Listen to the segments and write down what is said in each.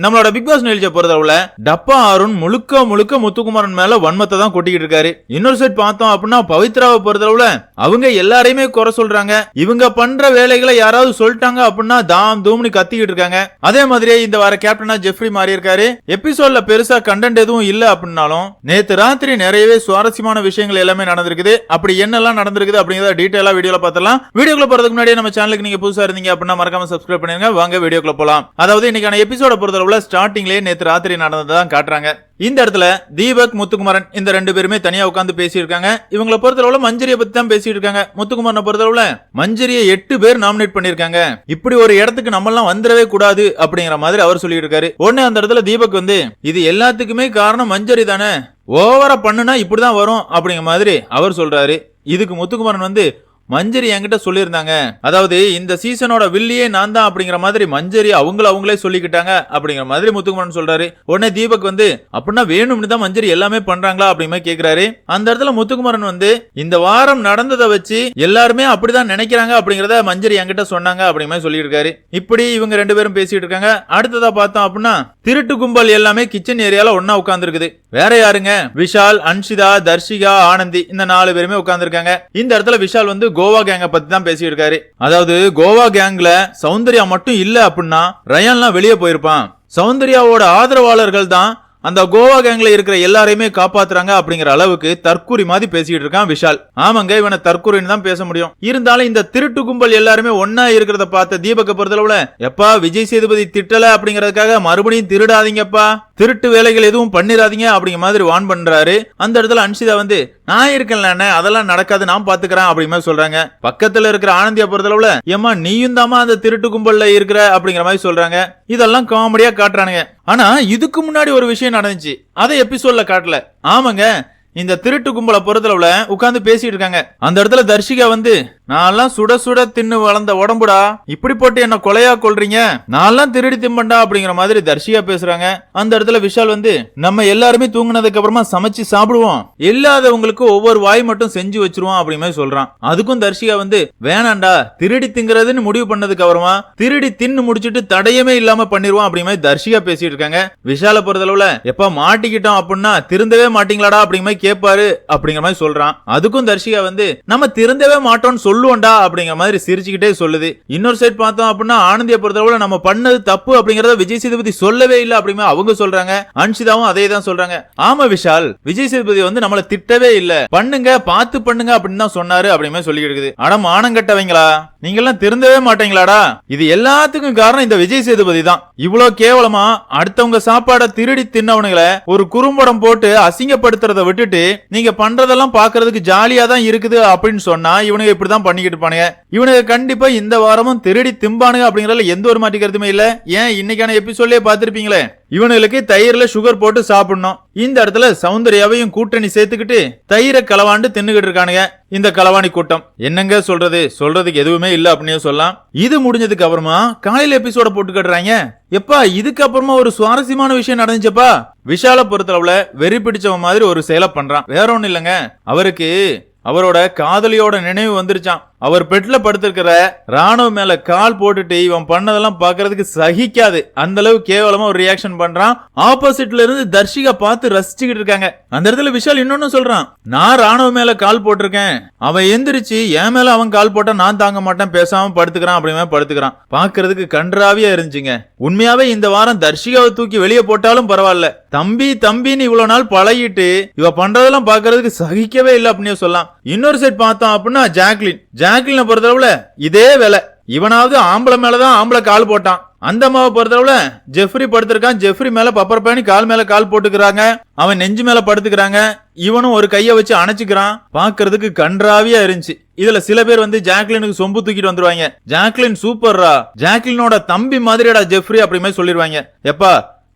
நம்மளோட big pass நிகழ்ச்சியை பொறுத்தளவுல டப்பா அருண் முழுக்க முழுக்க முத்துக்குமாரன் மேல வன்மத்தை தான் கொட்டிக்கிட்டு இருக்காரு. இன்னொரு சைட் பார்த்தோம் அப்படின்னா பவித்ராவை பொறுத்தளவுல அவங்க எல்லாரையுமே குறை சொல்றாங்க. இவங்க பண்ற வேலைகளை யாராவது சொல்லிட்டாங்க அப்படின்னா தாம் தூம்னு கத்திக்கிட்டு இருக்காங்க. அதே மாதிரியே இந்த வார கேப்டனா ஜெஃப்ரி மாறி இருக்காரு. எபிசோட்ல பெருசா கண்டென்ட் எதுவும் இல்ல அப்படின்னாலும் நேத்து ராத்திரி நிறையவே சுவாரஸ்யமான விஷயங்கள் எல்லாமே நடந்திருக்குது. அப்படி என்னெல்லாம் நடந்திருக்குது அப்படிங்கறத டீட்டெயிலா வீடியோல பார்த்தலாம் வீடியோக்குள்ள போறதுக்கு முன்னாடி நம்ம சேனலுக்கு நீங்க புதுசா இருந்தீங்க அப்படின்னா மறக்காம சப்ஸ்கிரைப் பண்ணிருங்க. வாங்க வீடியோக்குள்ள போலாம். அதாவது இன்னைக்கான எபிசோட பொறுத்தளவுல ஸ்டார்டிங்லயே நேற்று ராத்திரி நடந்ததான் காட்டுறாங்க. இந்த இடத்துல தீபக் முத்துக்குமரன் இந்த ரெண்டு பேருமே தனியா உட்காந்து பேசியிருக்காங்க. இவங்கள பொறுத்தளவுல மஞ்சரியை பத்தி தான் பேசிட்டு இருக்காங்க முத்துக்குமரனை பொறுத்தளவுல மஞ்சரியை எட்டு பேர் நாமினேட் பண்ணிருக்காங்க இப்படி ஒரு இடத்துக்கு நம்ம எல்லாம் வந்துடவே கூடாது அப்படிங்கிற மாதிரி அவர் சொல்லிட்டு இருக்காரு உடனே அந்த இடத்துல தீபக் வந்து இது எல்லாத்துக்குமே காரணம் மஞ்சரி தானே? ஓவரா பண்ணுனா இப்படிதான் வரும் அப்படிங்கிற மாதிரி அவர் சொல்றாரு. இதுக்கு முத்துக்குமரன் வந்து மஞ்சரி என்கிட்ட சொல்லியிருந்தாங்க. அதாவது இந்த சீசனோட வில்லியே நான் தான் அப்படிங்கிற மாதிரி மஞ்சரி அவங்கள அவங்களே சொல்லிக்கிட்டாங்க அப்படிங்கிற மாதிரி முத்துக்குமரன் சொல்றாரு. உடனே தீபக் வந்து அப்படின்னா வேணும்னு தான் மஞ்சரி எல்லாமே பண்றாங்களா? அப்படிங்கிற கேக்குறாரு. அந்த இடத்துல முத்துக்குமரன் வந்து இந்த வாரம் நடந்ததை வச்சு எல்லாருமே அப்படிதான் நினைக்கிறாங்க அப்படிங்கறத மஞ்சரி என்கிட்ட சொன்னாங்க. அப்படிங்கிற மாதிரி சொல்லியிருக்காரு. இப்படி இவங்க ரெண்டு பேரும் பேசிட்டு இருக்காங்க. அடுத்ததா பார்த்தோம் அப்படின்னா திருட்டு கும்பல் எல்லாமே கிச்சன் ஏரியால ஒன்னா உட்கார்ந்துருக்குது. வேற யாருங்க? விஷால் அன்ஷிதா தர்ஷிகா ஆனந்தி இந்த நாலு பேருமே உட்கார்ந்துருக்காங்க. இந்த இடத்துல விஷால் வந்து கோவா கேங்க பத்தி தான் பேசிட்டு இருக்காரு அதாவது கோவா கேங்ல சௌந்தர்யா மட்டும் இல்ல அப்படின்னா ரயான்லாம் வெளியே போயிருப்பான். சௌந்தர்யாவோட ஆதரவாளர்கள் தான் அந்த கோவா கேங்ல இருக்கிற எல்லாரையுமே காப்பாத்துறாங்க அப்படிங்கிற அளவுக்கு தற்கூரி மாதிரி பேசிட்டு இருக்கான் விஷால். ஆமாங்க இவனை தற்கூரின்னு தான் பேச முடியும். இருந்தாலும் இந்த திருட்டு கும்பல் எல்லாருமே ஒன்னா இருக்கிறத பார்த்த தீபக்க பொறுத்தளவுல எப்பா விஜய் சேதுபதி திட்டல அப்படிங்கறதுக்காக மறுபடியும் திருடாதீங்கப்பா. திருட்டு வேலைகள் எதுவும் பண்ணிடாதீங்க அப்படிங்கிற மாதிரி வான் பண்றாரு. அந்த இடத்துல அன்ஷிதா வந்து நான் இருக்கேன்ல அதெல்லாம் நடக்காது நான் பாத்துக்கிறேன் அப்படிங்கிற மாதிரி சொல்றாங்க. பக்கத்துல இருக்கிற ஆனந்தியா பொறுத்தளவுல ஏமா நீயும் தாமா அந்த திருட்டு கும்பல்ல இருக்கிற? அப்படிங்கிற மாதிரி சொல்றாங்க. இதெல்லாம் காமெடியா காட்டுறானுங்க. ஆனா இதுக்கு முன்னாடி ஒரு விஷயம் நடந்துச்சு. அதை எபிசோட்ல காட்டல. ஆமாங்க இந்த திருட்டு கும்பலை பொறுத்தளவுல உட்காந்து பேசிட்டு இருக்காங்க. அந்த இடத்துல தர்ஷிகா வந்து நான்லாம் சுட சுட தின்னு வளர்ந்த உடம்புடா. இப்படி போட்டு என்ன கொலையா கொள்றீங்க நான்லாம் திருடி திம்பண்டா அப்படிங்கிற மாதிரி தர்ஷிகா பேசுறாங்க. அந்த இடத்துல விஷால் வந்து நம்ம எல்லாருமே தூங்கினதுக்கு அப்புறமா சமைச்சு சாப்பிடுவோம். இல்லாதவங்களுக்கு ஒவ்வொரு வாய் மட்டும் செஞ்சு வச்சிருவோம் அப்படிங்கிற மாதிரி சொல்றான். அதுக்கும் தர்ஷிகா வந்து வேணாண்டா திருடி திங்கிறதுன்னு முடிவு பண்ணதுக்கு அப்புறமா திருடி தின்னு முடிச்சிட்டு தடையமே இல்லாம பண்ணிருவோம் அப்படிங்கிற மாதிரி தர்ஷிகா பேசிட்டு இருக்காங்க. விஷால பொறுத்தளவுல எப்ப மாட்டிக்கிட்டோம் அப்படின்னா திருந்தவே மாட்டீங்களாடா அப்படிங்கிற மாதிரி கேட்பாரு அப்படிங்கிற மாதிரி சொல்றான். அதுக்கும் தர்ஷிகா வந்து நம்ம திருந்தவே மாட்டோம்னு சொல்லுவோண்டா அப்படிங்கிற மாதிரி சிரிச்சுக்கிட்டே சொல்லுது. இன்னொரு சைட் பார்த்தோம் அப்படின்னா ஆனந்திய பொறுத்தளவுல நம்ம பண்ணது தப்பு அப்படிங்கறத விஜய் சேதுபதி சொல்லவே இல்லை அப்படிங்கிற அவங்க சொல்றாங்க. அன்ஷிதாவும் அதே தான் சொல்றாங்க. ஆமா விஷால் விஜய் சேதுபதி வந்து நம்மள திட்டவே இல்லை. பண்ணுங்க பார்த்து பண்ணுங்க அப்படின்னு தான் சொன்னாரு அப்படிமே சொல்லி இருக்குது. அட மானங்கட்டவங்களா நீங்கெல்லாம் திருந்தவே மாட்டீங்களாடா? இது எல்லாத்துக்கும் காரணம் இந்த விஜய் சேதுபதி தான். இவ்வளவு கேவலமா அடுத்தவங்க சாப்பாட திருடி தின்னவனுங்களை ஒரு குறும்படம் போட்டு அசிங்கப்படுத்துறத விட்டுட்டு நீங்க பண்றதெல்லாம் பாக்குறதுக்கு ஜாலியா தான் இருக்குது அப்படின்னு சொன்னா இவனுங்க இப்படிதான் பண்ணிக்கிட்டு இருப்பானுங்க. இவனுங்க கண்டிப்பா இந்த வாரமும் திருடி திம்பானுங்க அப்படிங்கறதுல எந்த ஒரு மாட்டி கருத்துமே இல்ல. ஏன் இன்னைக்கான எபிசோட்லயே பாத்திருப்பீங்களே இவனுங்களுக்கு தயிர்ல சுகர் போட்டு சாப்பிடணும். இந்த இடத்துல சௌந்தர்யாவையும் கூட்டணி சேர்த்துக்கிட்டு தயிரை களவாண்டு தின்னுகிட்டு இருக்கானுங்க. இந்த களவாணி கூட்டம். என்னங்க சொல்றது? சொல்றதுக்கு எதுவுமே இல்ல அப்படின்னு சொல்லலாம். இது முடிஞ்சதுக்கு அப்புறமா காலையில எபிசோட போட்டு கட்டுறாங்க. எப்பா இதுக்கு அப்புறமா ஒரு சுவாரஸ்யமான விஷயம் நடந்துச்சப்பா. விஷால பொறுத்தளவுல வெறி பிடிச்சவன் மாதிரி ஒரு செயலை பண்றான். வேற ஒண்ணும் இல்லைங்க. அவருக்கு அவரோட காதலியோட நினைவு வந்துருச்சான் அவர் பெட்ல படுத்திருக்கிற ராணுவ மேல கால் போட்டுட்டு இவன் பண்ணதெல்லாம் பாக்குறதுக்கு சகிக்காது. அந்த அளவு கேவலமா ஒரு ரியாக்ஷன் பண்றான். ஆப்போசிட்ல இருந்து தர்ஷிகா பார்த்து ரசிச்சுக்கிட்டு இருக்காங்க. அந்த இடத்துல விஷால் இன்னொன்னு சொல்றான். நான் ராணுவ மேல கால் போட்டிருக்கேன். அவன் எந்திரிச்சு என் மேல அவன் கால் போட்டா நான் தாங்க மாட்டேன். பேசாம படுத்துக்கிறான். அப்படிமே படுத்துக்கிறான். பாக்குறதுக்கு கன்றாவியா இருந்துச்சுங்க. உண்மையாவே இந்த வாரம் தர்ஷிகாவை தூக்கி வெளியே போட்டாலும் பரவாயில்ல. தம்பி தம்பின்னு இவ்வளவு நாள் பழகிட்டு இவ பண்றதெல்லாம் பாக்குறதுக்கு சகிக்கவே இல்லை அப்படின்னு சொல்லலாம் இன்னொரு சைட் பார்த்தோம் அப்படின்னா ஜாக்லின். ஜாக்லினை பொறுத்தளவுல இதே வேலை. இவனாவது ஆம்பளை மேலதான் ஆம்பளை கால் போட்டான். அந்த அம்மாவை பொறுத்தளவுல ஜெஃப்ரி படுத்திருக்கான். ஜெஃப்ரி மேல பப்பர் பேணி கால் மேல கால் போட்டுக்கிறாங்க. அவன் நெஞ்சு மேல படுத்துக்கிறாங்க. இவனும் ஒரு கைய வச்சு அணைச்சுக்கிறான். பாக்குறதுக்கு கன்றாவியா இருந்துச்சு. இதுல சில பேர் வந்து ஜாக்லினுக்கு சொம்பு தூக்கிட்டு வந்துருவாங்க. ஜாக்லின் சூப்பர்ரா. ஜாக்லினோட தம்பி மாதிரிடா ஜெஃப்ரி அப்படி மாதிரி சொல்லிடுவாங்க எப்பா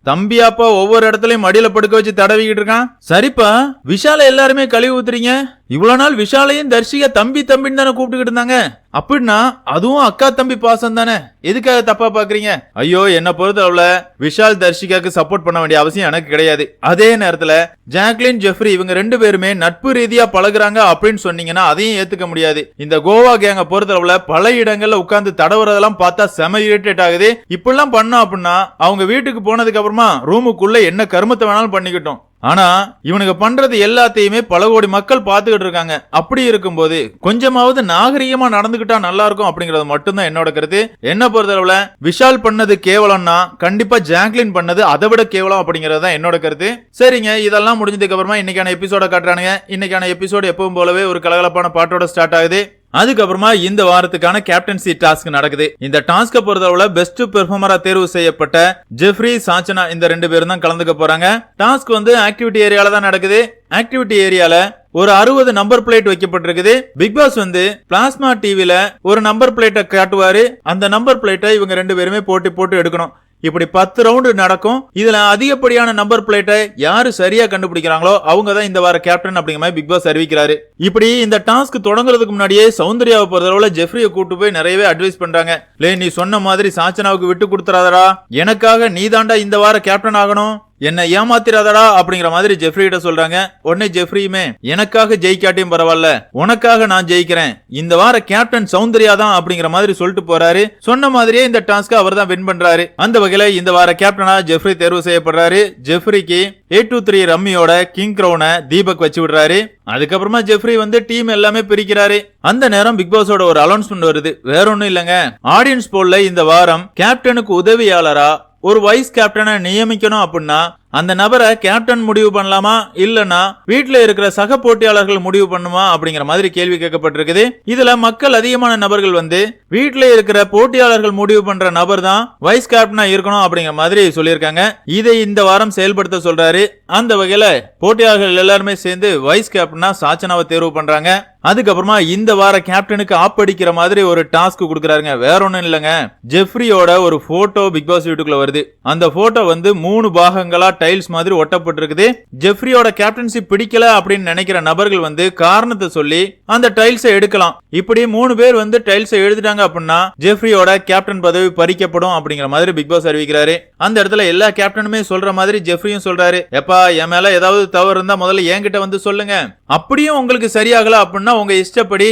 தம்பியாப்பா ஒவ்வொரு இடத்துலயும் மடியில படுக்க வச்சு தடவிக்கிட்டு இருக்கான். சரிப்பா விஷால எல்லாருமே கழுவி ஊத்துறீங்க? இவ்வளவு நாள் விஷாலையும் தர்ஷிகா தம்பி தம்பின்னு தானே கூப்பிட்டுக்கிட்டு இருந்தாங்க. அப்படின்னா அதுவும் அக்கா தம்பி பாசம் தானே? எதுக்காக தப்பா பாக்குறீங்க? ஐயோ என்ன பொறுத்தளவுல விஷால் தர்ஷிகாக்கு சப்போர்ட் பண்ண வேண்டிய அவசியம் எனக்கு கிடையாது. அதே நேரத்துல ஜாக்லின் ஜெஃப்ரி இவங்க ரெண்டு பேருமே நட்பு ரீதியா பழகுறாங்க அப்படின்னு சொன்னீங்கன்னா அதையும் ஏத்துக்க முடியாது. இந்த கோவா கேங்க பொறுத்தளவுல பல இடங்கள்ல உட்கார்ந்து தடவுறதெல்லாம் பார்த்தா செம இரிட்டேட் ஆகுது. இப்படிலாம் பண்ணோம் அப்படின்னா அவங்க வீட்டுக்கு போனதுக்கு அப்புறமா ரூமுக்குள்ள என்ன கருமத்தை வேணாலும் பண்ணிக்கிட்டோம். ஆனா இவனுக்கு பண்றது எல்லாத்தையுமே பல கோடி மக்கள் பார்த்துக்கிட்டு இருக்காங்க. அப்படி இருக்கும்போது கொஞ்சமாவது நாகரிகமா நடந்துகிட்டா நல்லா இருக்கும் அப்படிங்கறது மட்டும்தான் என்னோட கருத்து. என்ன பொறுத்தளவுல விஷால் பண்ணது கேவலம்னா கண்டிப்பா ஜாக்லின் பண்ணது அதை விட கேவலம் அப்படிங்கறது தான் என்னோட கருத்து. சரிங்க இதெல்லாம் முடிஞ்சதுக்கு அப்புறமா இன்னைக்கான எபிசோட காட்டுறானுங்க. இன்னைக்கான எபிசோடு எப்பவும் போலவே ஒரு கலகலப்பான பாட்டோட ஸ்டார்ட் ஆகுது. அதுக்கப்புறமா இந்த வாரத்துக்கான கேப்டன்சி டாஸ்க் நடக்குது. இந்த டாஸ்க பொறுத்தளவுல பெஸ்ட் பெர்ஃபார்மரா தேர்வு செய்யப்பட்ட ஜெஃப்ரி சாச்சனா இந்த ரெண்டு பேரும் தான் கலந்துக்க போறாங்க. டாஸ்க் வந்து ஆக்டிவிட்டி ஏரியால தான் நடக்குது. ஆக்டிவிட்டி ஏரியால ஒரு அறுபது நம்பர் பிளேட் வைக்கப்பட்டிருக்குது. பிக் பாஸ் வந்து பிளாஸ்மா டிவில ஒரு நம்பர் பிளேட்டை காட்டுவாரு. அந்த நம்பர் பிளேட்டை இவங்க ரெண்டு பேருமே போட்டி போட்டு எடுக்கணும். இப்படி பத்து ரவுண்டு நடக்கும். இதுல அதிகப்படியான நம்பர் பிளேட்டை யாரு சரியா கண்டுபிடிக்கிறாங்களோ அவங்க தான் இந்த வார கேப்டன் அப்படிங்கிற மாதிரி பிக் பாஸ் அறிவிக்கிறாரு. இப்படி இந்த டாஸ்க் தொடங்குறதுக்கு முன்னாடியே சௌந்தர்யாவை பொறுத்தளவுல ஜெஃப்ரியை கூட்டு போய் நிறையவே அட்வைஸ் பண்றாங்க. லே நீ சொன்ன மாதிரி சாச்சனாவுக்கு விட்டு கொடுத்துறாதடா. எனக்காக நீ தாண்டா இந்த வார கேப்டன் ஆகணும். என்ன ஏமாத்திராதடா அப்படிங்கிற மாதிரி ஜெஃப்ரி கிட்ட சொல்றாங்க. உடனே ஜெஃப்ரியுமே எனக்காக ஜெயிக்காட்டியும் பரவாயில்ல. உனக்காக நான் ஜெயிக்கிறேன். இந்த வார கேப்டன் சௌந்தர்யா தான் அப்படிங்கிற மாதிரி சொல்லிட்டு போறாரு. சொன்ன மாதிரியே இந்த டாஸ்க் அவர் தான் வின் பண்றாரு. அந்த வகையில இந்த வார கேப்டனா ஜெஃப்ரி தேர்வு செய்யப்படுறாரு. ஜெஃப்ரிக்கு ஏ டூ த்ரீ ரம்மியோட கிங் க்ரௌனை தீபக் வச்சு விடுறாரு. அதுக்கப்புறமா ஜெஃப்ரி வந்து டீம் எல்லாமே பிரிக்கிறாரு. அந்த நேரம் பிக் பாஸோட ஒரு அனௌன்ஸ்மெண்ட் வருது. வேற ஒன்றும் இல்லங்க. ஆடியன்ஸ் போல்ல இந்த வாரம் கேப்டனுக்கு உதவியாளரா ஒரு வைஸ் கேப்டனை நியமிக்கணும் அப்படின்னா அந்த நபரை கேப்டன் முடிவு பண்ணலாமா? இல்லனா வீட்டில் இருக்கிற சக போட்டியாளர்கள் முடிவு பண்ணுமா? அப்படிங்கிற மாதிரி கேள்வி கேட்கப்பட்டிருக்குது. இதுல மக்கள் அதிகமான நபர்கள் வந்து வீட்டில் இருக்கிற போட்டியாளர்கள் முடிவு பண்ற நபர் தான் வைஸ் கேப்டனா இருக்கணும் அப்படிங்கிற மாதிரி சொல்லியிருக்காங்க. இதை இந்த வாரம் செயல்படுத்த சொல்றாரு. அந்த வகையில போட்டியாளர்கள் எல்லாருமே சேர்ந்து வைஸ் கேப்டனா சாச்சனாவை தேர்வு பண்றாங்க. அதுக்கப்புறமா இந்த வார கேப்டனுக்கு ஆப்படிக்கிற மாதிரி ஒரு டாஸ்க் கொடுக்குறாருங்க. வேற ஒன்றும் இல்லைங்க. ஜெஃப்ரியோட ஒரு போட்டோ பிக் பாஸ் வீட்டுக்குள்ள வருது. அந்த போட்டோ வந்து மூணு பாகங்களா டைல்ஸ் மாதிரி ஒட்டப்பட்டிருக்குது. ஜெஃப்ரியோட கேப்டன்சி பிடிக்கல அப்படின்னு நினைக்கிற நபர்கள் வந்து காரணத்தை சொல்லி அந்த டைல்ஸை எடுக்கலாம். இப்படி மூணு பேர் வந்து டைல்ஸை எழுதிட்டாங்க அப்படின்னா ஜெஃப்ரியோட கேப்டன் பதவி பறிக்கப்படும் அப்படிங்கிற மாதிரி பிக் பாஸ் அறிவிக்கிறாரு. அந்த இடத்துல எல்லா கேப்டனுமே சொல்ற மாதிரி ஜெஃப்ரியும் சொல்றாரு. எப்பா என் மேல ஏதாவது தவறு இருந்தா முதல்ல என்கிட்ட வந்து சொல்லுங்க. அப்படியும் உங்களுக்கு சரியாகல அப்படின்னா உங்க இஷ்டப்படி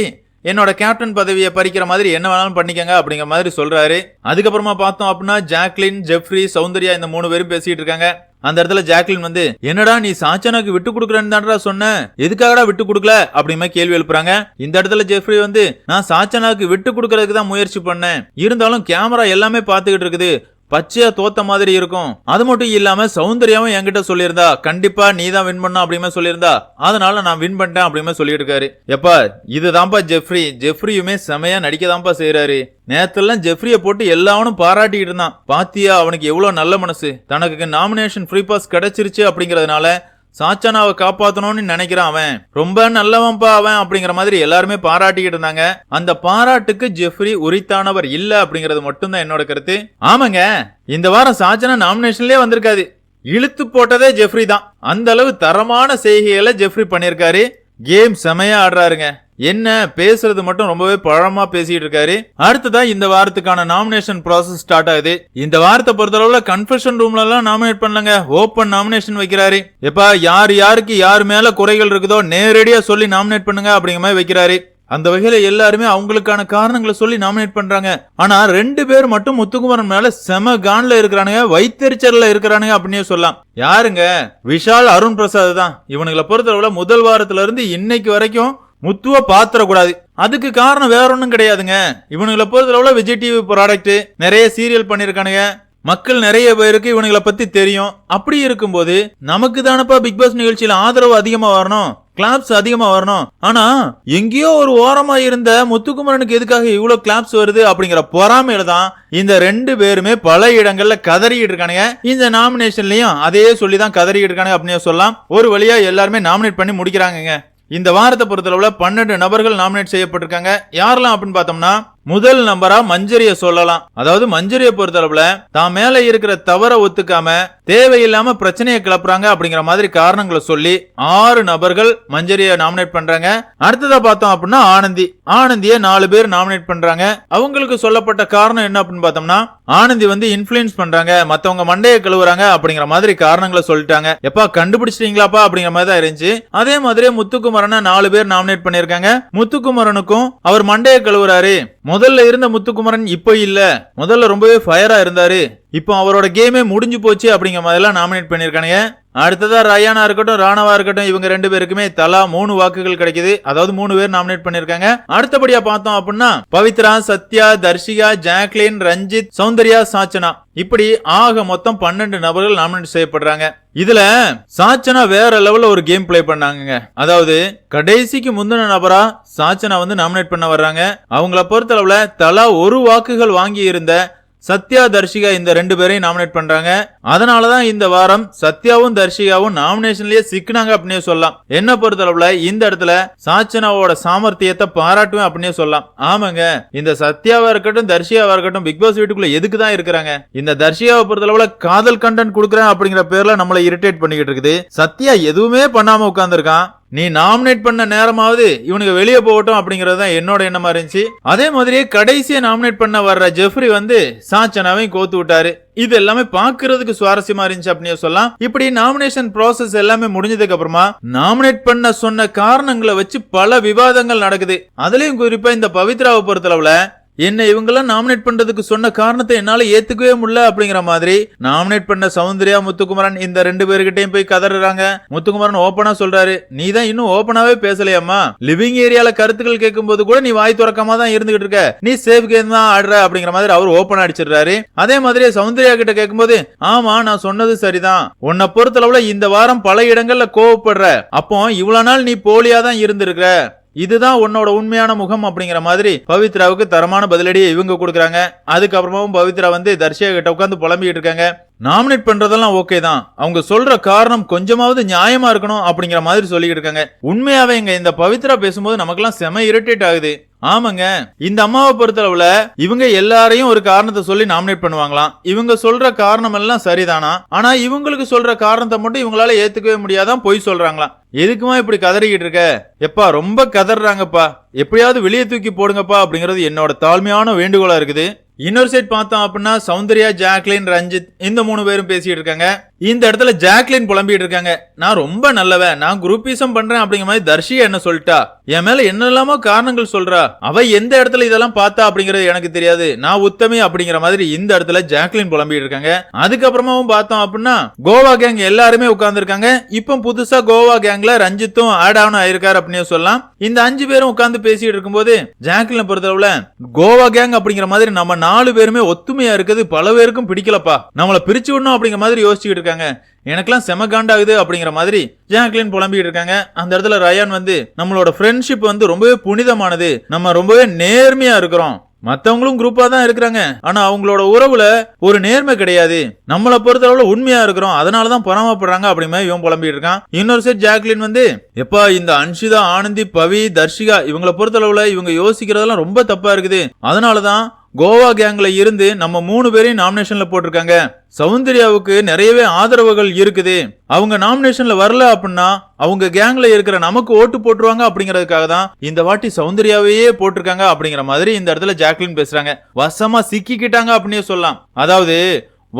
என்னோட கேப்டன் பதவியை பறிக்கிற மாதிரி என்ன வேணாலும் பண்ணிக்கங்க அப்படிங்கிற மாதிரி சொல்றாரு. அதுக்கப்புறமா பார்த்தோம் அப்படின்னா ஜாக்லின் ஜெஃப்ரி சௌந்தர்யா இந்த மூணு பேரும் பேசிட்டு இருக்காங்க. அந்த இடத்துல ஜாக்லின் வந்து என்னடா நீ சாச்சனாக்கு விட்டு கொடுக்குறேன்னு தான்டா சொன்ன? எதுக்காகடா விட்டு கொடுக்கல? அப்படிமே கேள்வி எழுப்புறாங்க. இந்த இடத்துல ஜெஃப்ரி வந்து நான் சாச்சனாக்கு விட்டு கொடுக்கறதுக்கு தான் முயற்சி பண்ணேன். இருந்தாலும் கேமரா எல்லாமே பார்த்துக்கிட்டு இருக்குது. பச்சையா தோத்த மாதிரி இருக்கும். அது மட்டும் இல்லாம சௌந்தர்யாவும் என்கிட்ட சொல்லியிருந்தா கண்டிப்பா நீ தான் வின் பண்ண அப்படிமே சொல்லியிருந்தா அதனால நான் வின் பண்ணிட்டேன் அப்படிமே சொல்லிட்டு இருக்காரு எப்பா இதுதான்ப்பா ஜெஃப்ரி. ஜெஃப்ரியுமே செமையா நடிக்கதான்ப்பா செய்யறாரு நேத்தெல்லாம் ஜெஃப்ரிய போட்டு எல்லாவனும் பாராட்டிட்டு இருந்தான். பாத்தியா அவனுக்கு எவ்வளவு நல்ல மனசு. தனக்கு நாமினேஷன் ஃப்ரீ பாஸ் கிடைச்சிருச்சு அப்படிங்கறதுனால சாச்சானாவை காப்பாத்தணும்னு நினைக்கிறான் அவன். ரொம்ப நல்லவன்பா அவன் அப்படிங்கிற மாதிரி எல்லாருமே பாராட்டிக்கிட்டு இருந்தாங்க. அந்த பாராட்டுக்கு ஜெஃப்ரி உரித்தானவர் இல்ல அப்படிங்கறது மட்டும்தான் என்னோட கருத்து. ஆமாங்க இந்த வாரம் சாச்சனா நாமினேஷன்லயே வந்திருக்காது இழுத்து போட்டதே ஜெஃப்ரி தான். அந்த அளவு தரமான செய்கைகளை ஜெஃப்ரி பண்ணிருக்காரு கேம் செமையா ஆடுறாருங்க. என்ன பேசுறது மட்டும் ரொம்பவே பழமா பேசிட்டு இருக்காரு. அடுத்ததா இந்த வாரத்துக்கான நாமினேஷன் ப்ராசஸ் ஸ்டார்ட் ஆகுது. இந்த வாரத்தை பொறுத்தளவுல கன்ஃபெஷன் ரூம்ல எல்லாம் நாமினேட் பண்ணலங்க. ஓப்பன் நாமினேஷன் வைக்கிறாரு. எப்பா யார் யாருக்கு யார் மேல குறைகள் இருக்குதோ நேரடியா சொல்லி நாமினேட் பண்ணுங்க அப்படிங்கிற மாதிரி வைக்கிறாரு. அந்த வகையில எல்லாருமே அவங்களுக்கான காரணங்களை சொல்லி நாமினேட் பண்றாங்க. ஆனா ரெண்டு பேர் மட்டும் முத்துக்குமரன் மேல செம கான்ல இருக்கிறானுங்க வைத்தறிச்சல்ல இருக்கிறானுங்க அப்படின்னு சொல்லலாம். யாருங்க? விஷால் அருண் பிரசாத் தான். இவனுங்களை பொறுத்தளவுல முதல் வாரத்துல இருந்து இன்னைக்கு வரைக்கும் முத்துவ பாத்திரக்கூடாது அதுக்கு காரணம் வேற ஒன்றும் கிடையாதுங்க. இவனுங்களை பொறுத்தளவுல விஜய் டிவி ப்ராடக்ட் நிறைய சீரியல் பண்ணியிருக்கானுங்க மக்கள் நிறைய பேருக்கு இவனுங்களை பத்தி தெரியும். அப்படி இருக்கும்போது நமக்கு தானப்பா பிக் பாஸ் நிகழ்ச்சியில ஆதரவு அதிகமா வரணும். கிளாப்ஸ் அதிகமா வரணும். ஆனா எங்கேயோ ஒரு ஓரமா இருந்த முத்துக்குமரனுக்கு எதுக்காக இவ்வளவு கிளாப்ஸ் வருது அப்படிங்கிற பொறாமையில தான் இந்த ரெண்டு பேருமே பல இடங்கள்ல கதறிட்டு இருக்கானுங்க. இந்த நாமினேஷன்லயும் அதே சொல்லி தான் கதறிட்டு இருக்கானுங்க அப்படின்னு சொல்லலாம். ஒரு வழியா எல்லாருமே நாமினேட் பண்ணி முடிக்கிறாங்க இந்த வாரத்தை பொறுத்தளவுல பன்னெண்டு நபர்கள் நாமினேட் செய்யப்பட்டிருக்காங்க. யாரெல்லாம் அப்படின்னு பார்த்தோம்னா முதல் நம்பரா மஞ்சரிய சொல்லலாம். அதாவது மஞ்சரிய பொறுத்தளவுல தான் மேல இருக்கிற தவற ஒத்துக்காம தேவையில்லாம பிரச்சனையை கிளப்புறாங்க அப்படிங்கிற மாதிரி காரணங்களை சொல்லி ஆறு நபர்கள் மஞ்சரிய நாமினேட் பண்றாங்க. அடுத்ததா பார்த்தோம் அப்படின்னா ஆனந்தி. ஆனந்திய நாலு பேர் நாமினேட் பண்றாங்க. அவங்களுக்கு சொல்லப்பட்ட காரணம் என்ன அப்படின்னு பார்த்தோம்னா ஆனந்தி வந்து இன்ஃபுளுன்ஸ் பண்றாங்க. மத்தவங்க மண்டையை கழுவுறாங்க அப்படிங்கிற மாதிரி காரணங்களை சொல்லிட்டாங்க. எப்பா கண்டுபிடிச்சிட்டீங்களாப்பா அப்படிங்கிற மாதிரி தான் இருந்துச்சு. அதே மாதிரியே முத்துக்குமரனை நாலு பேர் நாமினேட் பண்ணிருக்காங்க முத்துக்குமரனுக்கும் அவர் மண்டையை கழுவுறாரு. முதல்ல இருந்த முத்துக்குமரன் இப்போ இல்ல. முதல்ல ரொம்பவே ஃபயரா இருந்தாரு. இப்போ அவரோட கேமே முடிஞ்சு போச்சு அப்படிங்கிற மாதிரிலாம் நாமினேட் பண்ணியிருக்கானுங்க. அடுத்ததாக ரயானா இருக்கட்டும் ராணவா இருக்கட்டும் இவங்க ரெண்டு பேருக்குமே தலா மூணு வாக்குகள் கிடைக்குது. அதாவது மூணு பேர் நாமினேட் பண்ணிருக்காங்க அடுத்தபடியா பார்த்தோம் அப்படின்னா பவித்ரா சத்யா தர்ஷிகா ஜாக்லின் ரஞ்சித் சௌந்தர்யா சாச்சனா. இப்படி ஆக மொத்தம் பன்னெண்டு நபர்கள் நாமினேட் செய்யப்படுறாங்க. இதுல சாச்சனா வேற லெவல்ல ஒரு கேம் ப்ளே பண்ணாங்க அதாவது கடைசிக்கு முந்தின நபரா சாச்சனா வந்து நாமினேட் பண்ண வர்றாங்க. அவங்கள பொறுத்தளவுல தலா ஒரு வாக்குகள் வாங்கி இருந்த சத்யா தர்ஷிகா இந்த ரெண்டு பேரையும் நாமினேட் பண்றாங்க. அதனாலதான் இந்த வாரம் சத்யாவும் தர்ஷிகாவும் நாமினேஷன்லயே சிக்கினாங்க அப்படின்னே சொல்லலாம். என்ன பொறுத்தளவுல இந்த இடத்துல சாச்சனாவோட சாமர்த்தியத்தை பாராட்டுவேன் அப்படின்னே சொல்லலாம். ஆமாங்க இந்த சத்யாவா இருக்கட்டும் தர்ஷியாவா இருக்கட்டும் பிக் பாஸ் வீட்டுக்குள்ள எதுக்கு தான் இருக்கிறாங்க? இந்த தர்ஷியாவை பொறுத்தளவுல காதல் கண்டென்ட் கொடுக்குறேன் அப்படிங்கிற பேர்ல நம்மளை இரிட்டேட் பண்ணிக்கிட்டு இருக்குது. சத்யா எதுவுமே பண்ணாம உட்காந்துருக்கான் நீ நாமினேட் பண்ண நேரமாவது இவனுக்கு வெளியே போகட்டும் அப்படிங்கறது தான் என்னோட எண்ணமா இருந்துச்சு. அதே மாதிரியே கடைசியை நாமினேட் பண்ண வர்ற ஜெஃப்ரி வந்து சாச்சனாவையும் கோத்து விட்டாரு. இது எல்லாமே பாக்குறதுக்கு சுவாரஸ்யமா இருந்துச்சு அப்படின்னு சொல்லலாம். இப்படி நாமினேஷன் ப்ராசஸ் எல்லாமே முடிஞ்சதுக்கு அப்புறமா நாமினேட் பண்ண சொன்ன காரணங்களை வச்சு பல விவாதங்கள் நடக்குது. அதுலயும் குறிப்பா இந்த பவித்ராவை பொறுத்தளவுல என்ன இவங்கெல்லாம் நாமினேட் பண்றதுக்கு சொன்ன காரணத்தை என்னால ஏத்துக்கவே முடியல அப்படிங்கிற மாதிரி நாமினேட் பண்ண சௌந்தர்யா முத்துக்குமரன் இந்த ரெண்டு பேர்கிட்டயும் போய் கதறாங்க முத்துக்குமரன் ஓப்பனா சொல்றாரு நீ தான் இன்னும் ஓப்பனாவே பேசலையாம்மா. லிவிங் ஏரியால கருத்துக்கள் கேட்கும்போது கூட நீ வாய் துறக்காம தான் இருந்துகிட்டு இருக்க. நீ சேஃப் கேம் தான் ஆடுற அப்படிங்கிற மாதிரி அவர் ஓப்பன் அடிச்சிடுறாரு. அதே மாதிரி சௌந்தர்யா கிட்ட கேட்கும்போது ஆமா நான் சொன்னது சரிதான். உன்னை பொறுத்தளவுல இந்த வாரம் பல இடங்கள்ல கோவப்படுற. அப்போ இவ்வளவு நாள் நீ போலியா தான் இருந்திருக்க இதுதான் உன்னோட உண்மையான முகம் அப்படிங்கிற மாதிரி பவித்ராவுக்கு தரமான பதிலடியை இவங்க கொடுக்குறாங்க. அதுக்கப்புறமாவும் பவித்ரா வந்து தர்ஷியா கிட்ட உட்காந்து புலம்பிக்கிட்டு இருக்காங்க. நாமினேட் பண்றதெல்லாம் ஓகே தான். அவங்க சொல்ற காரணம் கொஞ்சமாவது நியாயமா இருக்கணும் அப்படிங்கிற மாதிரி சொல்லிக்கிட்டு இருக்காங்க. உண்மையாவே இங்க இந்த பவித்ரா பேசும்போது நமக்கெல்லாம் செம இரிட்டேட் ஆகுது. ஆமாங்க. இந்த அம்மாவை பொறுத்தளவுல இவங்க எல்லாரையும் ஒரு காரணத்தை சொல்லி நாமினேட் பண்ணுவாங்களாம். இவங்க சொல்ற காரணம் எல்லாம் சரிதானா? ஆனா இவங்களுக்கு சொல்ற காரணத்தை மட்டும் இவங்களால ஏத்துக்கவே முடியாதான் பொய் சொல்றாங்களாம். எதுக்குமா இப்படி கதறிக்கிட்டு இருக்க எப்பா ரொம்ப கதறாங்கப்பா எப்படியாவது வெளியே தூக்கி போடுங்கப்பா அப்படிங்கிறது என்னோட தாழ்மையான வேண்டுகோளா இருக்குது. இன்னொரு சைட் பார்த்தோம் அப்படின்னா சௌந்தர்யா ஜாக்லின் ரஞ்சித் இந்த மூணு பேரும் பேசிட்டு இருக்காங்க. இந்த இடத்துல ஜாக்லின் புலம்பிட்டு இருக்காங்க. நான் ரொம்ப நல்லவன். நான் குரூப்பிசம் பண்றேன் அப்படிங்கிற மாதிரி தர்ஷியா என்ன சொல்லிட்டா? என் மேல என்னெல்லாமோ காரணங்கள் சொல்றா. அவ எந்த இடத்துல இதெல்லாம் பார்த்தா அப்படிங்கறது எனக்கு தெரியாது. நான் உத்தமி அப்படிங்கிற மாதிரி இந்த இடத்துல ஜாக்லின் புலம்பிட்டு இருக்காங்க. அதுக்கப்புறமாவும் பார்த்தோம் அப்படின்னா கோவா கேங் எல்லாருமே உட்கார்ந்து இருக்காங்க இப்போ புதுசா கோவா கேங்ல ரஞ்சித்தும் ஆட் ஆன் ஆயிருக்காரு அப்படின்னு சொல்லலாம். இந்த அஞ்சு பேரும் உட்கார்ந்து பேசிட்டு இருக்கும்போது ஜாக்லினை பொறுத்தளவுல கோவா கேங் அப்படிங்கிற மாதிரி நம்ம நாலு பேருமே ஒத்துமையா இருக்குது பல பேருக்கும் பிடிக்கலப்பா. நம்மள பிரிச்சு விடணும் அப்படிங்கிற மாதிரி யோசிச்சுக்கிட்டு இருக்காங்க. எனக்கெல்லாம் செம காண்டாகுது அப்படிங்கிற மாதிரி ஜாக்லின் புலம்பிட்டு இருக்காங்க. அந்த இடத்துல ரயான் வந்து நம்மளோட ஃப்ரெண்ட்ஷிப் வந்து ரொம்பவே புனிதமானது. நம்ம ரொம்பவே நேர்மையா இருக்கிறோம். மத்தவங்களும் குரூப்பா தான் இருக்கிறாங்க. ஆனா அவங்களோட உறவுல ஒரு நேர்மை கிடையாது. நம்மளை பொறுத்தளவுல உண்மையா இருக்கிறோம். அதனாலதான் பொறாமப்படுறாங்க அப்படி மாதிரி இவன் புலம்பிட்டு இருக்கான். இன்னொரு சைட் ஜாக்லின் வந்து எப்பா இந்த அன்ஷிதா ஆனந்தி பவி தர்ஷிகா இவங்கள பொறுத்தளவுல இவங்க யோசிக்கிறதெல்லாம் ரொம்ப தப்பா இருக்குது. அதனாலதான் கோவா கேங்ல இருந்து நம்ம மூணு பேரையும் நாமினேஷன்ல போட்டிருக்காங்க. சௌந்தர்யாவுக்கு நிறையவே ஆதரவுகள் இருக்குது. அவங்க நாமினேஷன்ல வரல அப்படின்னா அவங்க கேங்ல இருக்கிற நமக்கு ஓட்டு போட்டுருவாங்க அப்படிங்கறதுக்காக தான் இந்த வாட்டி சௌந்தர்யாவையே போட்டிருக்காங்க அப்படிங்கிற மாதிரி இந்த இடத்துல ஜாக்லின் பேசுறாங்க. வசமா சிக்கிக்கிட்டாங்க அப்படின்னே சொல்லலாம். அதாவது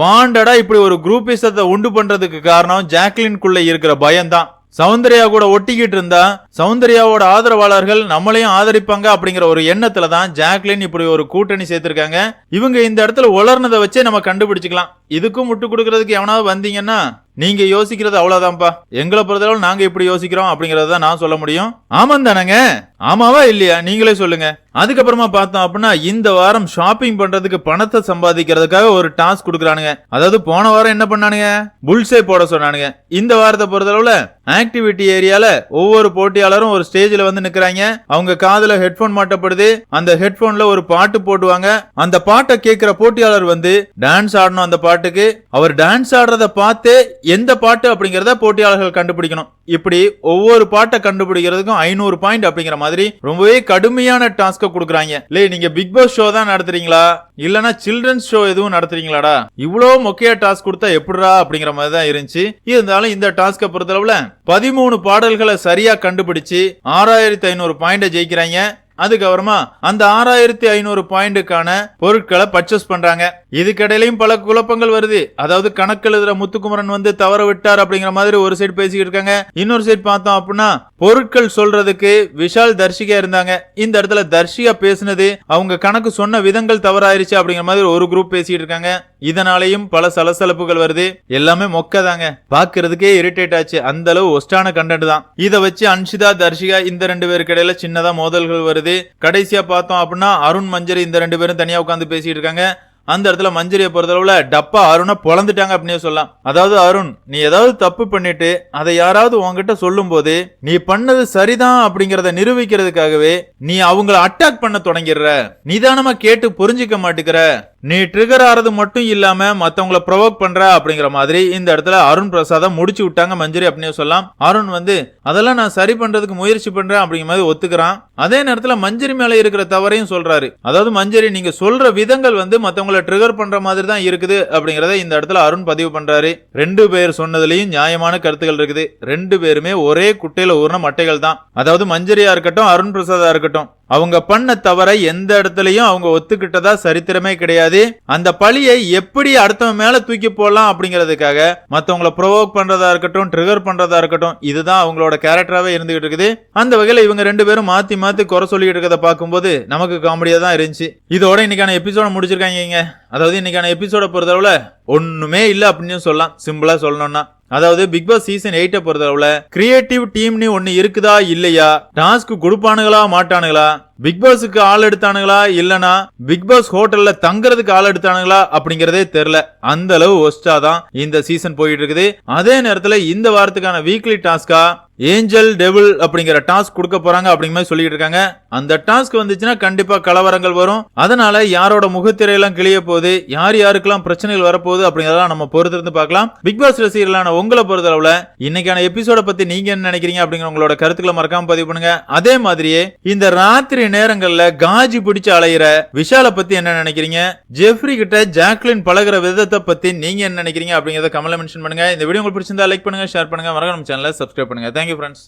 வாண்டடா இப்படி ஒரு குரூப்பிசத்தை உண்டு பண்றதுக்கு காரணம் ஜாக்லின்குள்ள இருக்கிற பயம்தான். சௌந்தர்யா கூட ஒட்டிக்கிட்டு இருந்தா சௌந்தர்யாவோட ஆதரவாளர்கள் நம்மளையும் ஆதரிப்பாங்க அப்படிங்கிற ஒரு எண்ணத்துல தான் ஜாக்லின் இப்படி ஒரு கூட்டணி சேர்த்திருக்காங்க. இவங்க இந்த இடத்துல உலர்னதை வச்சே நம்ம கண்டுபிடிச்சுக்கலாம். இதுக்கும் முட்டு கொடுக்கறதுக்கு எவனாவது வந்தீங்கன்னா நீங்க யோசிக்கிறது அவ்வளவுதான்ப்பா எங்களை பொறுத்தளவு நாங்க இப்படி யோசிக்கிறோம் அப்படிங்கறத நான் சொல்ல முடியும். ஆமாம் தானங்க? ஆமாவா இல்லையா? நீங்களே சொல்லுங்க. அதுக்கப்புறமா பார்த்தோம் அப்படின்னா இந்த வாரம் ஷாப்பிங் பண்றதுக்கு பணத்தை சம்பாதிக்கிறதுக்காக ஒரு டாஸ்க் கொடுக்குறானுங்க. அதாவது போன வாரம் என்ன பண்ணானுங்க? புல்ஸே போட சொன்னானுங்க. இந்த வாரத்தை பொறுத்தளவுல ஆக்டிவிட்டி ஏரியால ஒவ்வொரு போட்டியாளரும் ஒரு ஸ்டேஜ்ல வந்து நிக்கிறாங்க. அவங்க காதுல ஹெட்போன் மாட்டப்படுது. அந்த ஹெட்போன்ல ஒரு பாட்டு போடுவாங்க. அந்த பாட்டை கேட்கிற போட்டியாளர் வந்து டான்ஸ் ஆடணும் அந்த பாட்டுக்கு. அவர் டான்ஸ் ஆடுறத பார்த்து எந்த பாட்டு அப்படிங்கிறத போட்டியாளர்கள் கண்டுபிடிக்கணும். இப்படி ஒவ்வொரு பாட்டை கண்டுபிடிக்கிறதுக்கும் ஐநூறு பாயிண்ட் அப்படிங்கிற மாதிரி ரொம்பவே கடுமையான டாஸ்க கொடுக்குறாங்க. லே நீங்க பிக் பாஸ் ஷோ தான் நடத்துறீங்களா? இல்லனா சில்ட்ரன்ஸ் ஷோ எதுவும் நடத்துறீங்களாடா? இவ்வளோ மொக்கையா டாஸ்க் கொடுத்தா எப்படிடா அப்படிங்கிற மாதிரி தான் இருந்துச்சு. இருந்தாலும் இந்த டாஸ்கை பொறுத்தளவுல பதிமூணு பாடல்களை சரியா கண்டுபிடிச்சு ஆறாயிரத்தி ஐநூறு பாயிண்டை ஜெயிக்கிறாங்க. அதுக்கப்புறமா அந்த ஆறாயிரத்தி ஐநூறு பாயிண்ட்டுக்கான பொருட்களை பர்ச்சேஸ் பண்றாங்க. இதுக்கடையிலையும் பல குழப்பங்கள் வருது. அதாவது கணக்கு எழுதுற முத்துக்குமரன் வந்து தவற விட்டார் அப்படிங்கிற மாதிரி ஒரு சைடு பேசிக்கிட்டு இருக்காங்க. இன்னொரு சைடு பார்த்தோம் அப்படின்னா பொருட்கள் சொல்றதுக்கு விஷால் தர்ஷிகா இருந்தாங்க. இந்த இடத்துல தர்ஷிகா பேசினது அவங்க கணக்கு சொன்ன விதங்கள் தவறாயிருச்சு அப்படிங்கிற மாதிரி ஒரு குரூப் பேசிட்டு இருக்காங்க. இதனாலையும் பல சலசலப்புகள் வருது. எல்லாமே மொக்கதாங்க. பாக்குறதுக்கே இரிட்டேட் ஆச்சு. அந்த அளவு ஒஸ்டான கண்டென்ட் தான். இதை வச்சு அன்ஷிதா தர்ஷிகா இந்த ரெண்டு பேருக்கு இடையில சின்னதா மோதல்கள் வருது. கடைசியா பார்த்தோம் அப்படின்னா அருண் மஞ்சரி இந்த ரெண்டு பேரும் தனியா உட்காந்து பேசிட்டு இருக்காங்க. அந்த இடத்துல மஞ்சரியை பொறுத்தளவுல டப்பா அருணை பொழந்துட்டாங்க அப்படின்னே சொல்லலாம். அதாவது அருண் நீ ஏதாவது தப்பு பண்ணிட்டு அதை யாராவது உங்ககிட்ட சொல்லும் போது நீ பண்ணது சரிதான் அப்படிங்கறத நிரூபிக்கிறதுக்காகவே நீ அவங்கள அட்டாக் பண்ண தொடங்கிடுற. நிதானமா கேட்டு புரிஞ்சுக்க மாட்டேங்கிற நீ ட்ரிகர் ஆறது மட்டும் இல்லாம மத்தவங்கள ப்ரொவோக் பண்ற அப்படிங்கிற மாதிரி இந்த இடத்துல அருண் பிரசாத முடிச்சு விட்டாங்க மஞ்சரி அப்படின்னு சொல்லலாம். அருண் வந்து அதெல்லாம் நான் சரி பண்றதுக்கு முயற்சி பண்றேன் அப்படிங்கிற மாதிரி ஒத்துக்கிறான். அதே நேரத்துல மஞ்சரி மேல இருக்கிற தவறையும் சொல்றாரு. அதாவது மஞ்சரி நீங்க சொல்ற விதங்கள் வந்து மத்தவங்கள ட்ரிகர் பண்ற மாதிரி தான் இருக்குது அப்படிங்கறத இந்த இடத்துல அருண் பதிவு பண்றாரு. ரெண்டு பேர் சொன்னதுலயும் நியாயமான கருத்துக்கள் இருக்குது. ரெண்டு பேருமே ஒரே குட்டையில ஊர்ன மட்டைகள் தான். அதாவது மஞ்சரியா இருக்கட்டும் அருண் பிரசாதா இருக்கட்டும். அவங்க பண்ண தவறை எந்த இடத்துலயும் அவங்க ஒத்துக்கிட்டதா சரித்திரமே கிடையாது. அந்த பழியை எப்படி அடுத்தவன் மேல தூக்கி போடலாம் அப்படிங்கிறதுக்காக மத்தவங்கள ப்ரொவோக் பண்றதா இருக்கட்டும் ட்ரிகர் பண்றதா இருக்கட்டும் இதுதான் அவங்களோட கேரக்டராகவே இருந்துகிட்டு இருக்குது. அந்த வகையில இவங்க ரெண்டு பேரும் மாத்தி மாத்தி குறை சொல்லிட்டு இருக்கிறத பார்க்கும்போது நமக்கு காமெடியா தான் இருந்துச்சு. இதோட இன்னைக்கான எபிசோட முடிச்சிருக்காங்க அதாவது இன்னைக்கான எபிசோட பொறுத்தளவுல ஒண்ணுமே இல்லை அப்படின்னு சொல்லலாம். சிம்பிளா சொல்லணும்னா. அதாவது பிக் பாஸ் சீசன் எயிட்ட பொறுத்தளவுல கிரியேட்டிவ் டீம்னு ஒன்னு இருக்குதா இல்லையா? டாஸ்க் கொடுப்பானுங்களா மாட்டானுங்களா பிக் பாஸுக்கு ஆள் எடுத்தானுங்களா? இல்லனா பிக் பாஸ் ஹோட்டல்ல தங்குறதுக்கு ஆள் எடுத்தானுங்களா? அப்படிங்கறதே தெரியல அந்த அளவு ஒஸ்டா தான் இந்த சீசன் போயிட்டு இருக்குது. அதே நேரத்துல இந்த வாரத்துக்கான வீக்லி டாஸ்கா ஏஞ்சல் டெவில் அப்படிங்கிற டாஸ்க் கொடுக்க போறாங்க அப்படிங்கிற மாதிரி சொல்லிட்டு இருக்காங்க. அந்த டாஸ்க் வந்துச்சுன்னா கண்டிப்பா கலவரங்கள் வரும். அதனால யாரோட முகத்திரையெல்லாம் கிளிய போகுது? யார் யாருக்கெல்லாம் பிரச்சனைகள் வரப்போகுது அப்படிங்கறதெல்லாம் நம்ம பொறுத்திருந்து பார்க்கலாம். பிக் பாஸ் ரசிகர்களான உங்களை பொறுத்தளவுல இன்னைக்கான எபிசோட பத்தி நீங்க என்ன நினைக்கிறீங்க அப்படிங்கிற உங்களோட கருத்துக்களை மறக்காம பதிவு பண்ணுங்க. அதே மாதிரியே இந்த ராத்திரி நேரங்கள்ல காஜி பிடிச்சு அலையிற விஷால பத்தி என்ன நினைக்கிறீங்க? ஜெஃப்ரி கிட்ட ஜாக்லின் பழகுற விதத்தை பத்தி நீங்க என்ன நினைக்கிறீங்க அப்படிங்கறத கமல மென்ஷன் பண்ணுங்க. இந்த வீடியோ உங்களுக்கு பிடிச்சிருந்தா லைக் பண்ணுங்க ஷேர் பண்ணுங்க. மறக்காம நம்ம சேனலை சப்ஸ்கிரைப் பண்ணுங்க. Thank you friends